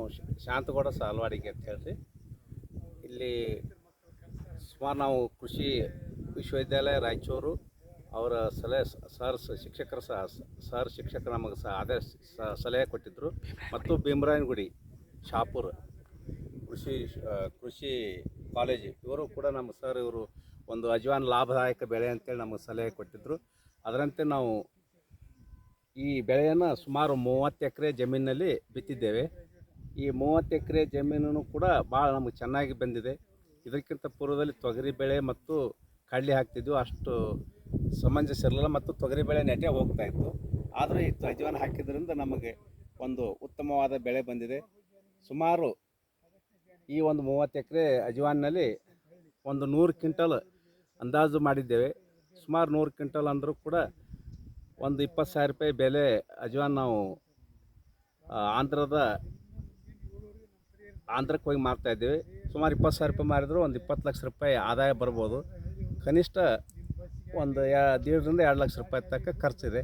ನಾವು ಶಾಂತಗೌಡ ಸಾಲ್ವಾಡಿಗೆ ಅಂತ ಹೇಳ್ರಿ. ಇಲ್ಲಿ ಸುಮಾರು ನಾವು ಕೃಷಿ ವಿಶ್ವವಿದ್ಯಾಲಯ ರಾಯಚೂರು ಅವರ ಸಲಹೆ ಸರ್ ಶಿಕ್ಷಕರ ಸಹ ಸರ್ ಶಿಕ್ಷಕರು ನಮಗೆ ಸಹ ಆದೇಶ ಸಲಹೆ ಕೊಟ್ಟಿದ್ದರು ಮತ್ತು ಭೀಮರಾಯನಗುಡಿ ಶಾಪುರ್ ಕೃಷಿ ಕೃಷಿ ಕಾಲೇಜು ಇವರು ಕೂಡ ನಮ್ಮ ಸರ್ ಇವರು ಒಂದು ಅಜ್ವಾನ್ ಲಾಭದಾಯಕ ಬೆಳೆ ಅಂತೇಳಿ ನಮಗೆ ಸಲಹೆ ಕೊಟ್ಟಿದ್ದರು ಅದರಂತೆ ನಾವು ಈ ಬೆಳೆಯನ್ನು ಸುಮಾರು ಮೂವತ್ತು ಎಕರೆ ಜಮೀನಿನಲ್ಲಿ ಬಿತ್ತಿದ್ದೇವೆ. ಈ ಮೂವತ್ತು ಎಕರೆ ಜಮೀನು ಕೂಡ ಭಾಳ ನಮಗೆ ಚೆನ್ನಾಗಿ ಬಂದಿದೆ. ಇದಕ್ಕಿಂತ ಪೂರ್ವದಲ್ಲಿ ತೊಗರಿ ಬೆಳೆ ಮತ್ತು ಕಡಲೆ ಹಾಕ್ತಿದ್ವು. ಅಷ್ಟು ಸಮಂಜಸ ಇರಲಿಲ್ಲ ಮತ್ತು ತೊಗರಿ ಬೆಳೆ ನೆಟ್ಟೆ ಹೋಗ್ತಾ ಇತ್ತು. ಆದರೆ ಈ ತ್ವಜವನ್ನು ಹಾಕಿದ್ರಿಂದ ನಮಗೆ ಒಂದು ಉತ್ತಮವಾದ ಬೆಳೆ ಬಂದಿದೆ. ಸುಮಾರು ಈ ಒಂದು ಮೂವತ್ತು ಎಕರೆ ಅಜವಾನ್ನಲ್ಲಿ ಒಂದು ನೂರು ಕ್ವಿಂಟಲ್ ಅಂದಾಜು ಮಾಡಿದ್ದೇವೆ. ಸುಮಾರು ನೂರು ಕ್ವಿಂಟಲ್ ಅಂದರೂ ಕೂಡ ಒಂದು ಇಪ್ಪತ್ತು ಸಾವಿರ ರೂಪಾಯಿ ಬೆಲೆ ಅಜವಾನ್ ನಾವು ಆಂಧ್ರದ ಆಂಧ್ರಕ್ಕೆ ಹೋಗಿ ಮಾರ್ತಾ ಇದ್ದೀವಿ. ಸುಮಾರು ಇಪ್ಪತ್ತು ಸಾವಿರ ರೂಪಾಯಿ ಮಾರಿದ್ರು ಒಂದು ಇಪ್ಪತ್ತು ಲಕ್ಷ ರೂಪಾಯಿ ಆದಾಯ ಬರ್ಬೋದು. ಕನಿಷ್ಠ ಒಂದು ಯಾ ದೇಡರಿಂದ ಎರಡು ಲಕ್ಷ ರೂಪಾಯಿ ತನಕ ಖರ್ಚಿದೆ.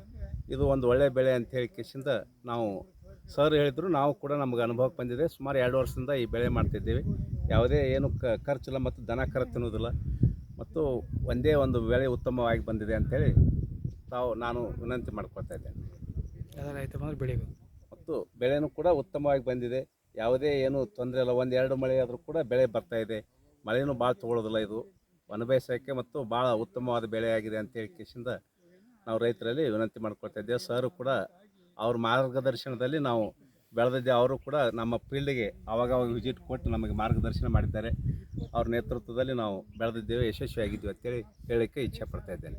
ಇದು ಒಂದು ಒಳ್ಳೆಯ ಬೆಳೆ ಅಂತ ಹೇಳಿ ಕೇಶಿಂದ ನಾವು ಸರ್ ಹೇಳಿದ್ರು ನಾವು ಕೂಡ ನಮಗೆ ಅನುಭವಕ್ಕೆ ಬಂದಿದೆ. ಸುಮಾರು ಎರಡು ವರ್ಷದಿಂದ ಈ ಬೆಳೆ ಮಾಡ್ತಿದ್ದೀವಿ ಯಾವುದೇ ಏನು ಕ ಖರ್ಚಿಲ್ಲ ಮತ್ತು ದನ ಕರ ತಿನ್ನೋದಿಲ್ಲ. ಮತ್ತು ಒಂದೇ ಒಂದು ಬೆಳೆ ಉತ್ತಮವಾಗಿ ಬಂದಿದೆ ಅಂಥೇಳಿ ತಾವು ನಾನು ವಿನಂತಿ ಮಾಡ್ಕೊಳ್ತಾ ಇದ್ದೇನೆ. ರೈತ ಬೆಳಿಬೇಕು ಮತ್ತು ಬೆಳೆನೂ ಕೂಡ ಉತ್ತಮವಾಗಿ ಬಂದಿದೆ. ಯಾವುದೇ ಏನು ತೊಂದರೆ ಇಲ್ಲ. ಒಂದು ಎರಡು ಮಳೆ ಆದರೂ ಕೂಡ ಬೆಳೆ ಬರ್ತಾ ಇದೆ. ಮಳೆನೂ ಭಾಳ ತೊಗೊಳೋದಿಲ್ಲ ಇದು. ವನಬೇಸಾಯಕ್ಕೆ ಮತ್ತು ಭಾಳ ಉತ್ತಮವಾದ ಬೆಳೆ ಬೆಳೆಯಾಗಿದೆ ಅಂತೇಳಿ ಕಿಸಿಂದ ನಾವು ರೈತರಲ್ಲಿ ವಿನಂತಿ ಮಾಡ್ಕೊಳ್ತಾ ಇದ್ದೇವೆ. ಸರ್ ಕೂಡ ಅವ್ರ ಮಾರ್ಗದರ್ಶನದಲ್ಲಿ ನಾವು ಬೆಳೆದಿದ್ದೆ. ಅವರು ಕೂಡ ನಮ್ಮ ಫೀಲ್ಡ್ಗೆ ಆವಾಗವಾಗ ವಿಸಿಟ್ ಕೊಟ್ಟು ನಮಗೆ ಮಾರ್ಗದರ್ಶನ ಮಾಡಿದ್ದಾರೆ. ಅವ್ರ ನೇತೃತ್ವದಲ್ಲಿ ನಾವು ಬೆಳೆದಿದ್ದೇವೆ. ಯಶಸ್ವಿಯಾಗಿದ್ದೀವಿ ಅಂತೇಳಿ ಹೇಳಲಿಕ್ಕೆ ಇಚ್ಛೆ ಪಡ್ತಾ ಇದ್ದೇನೆ.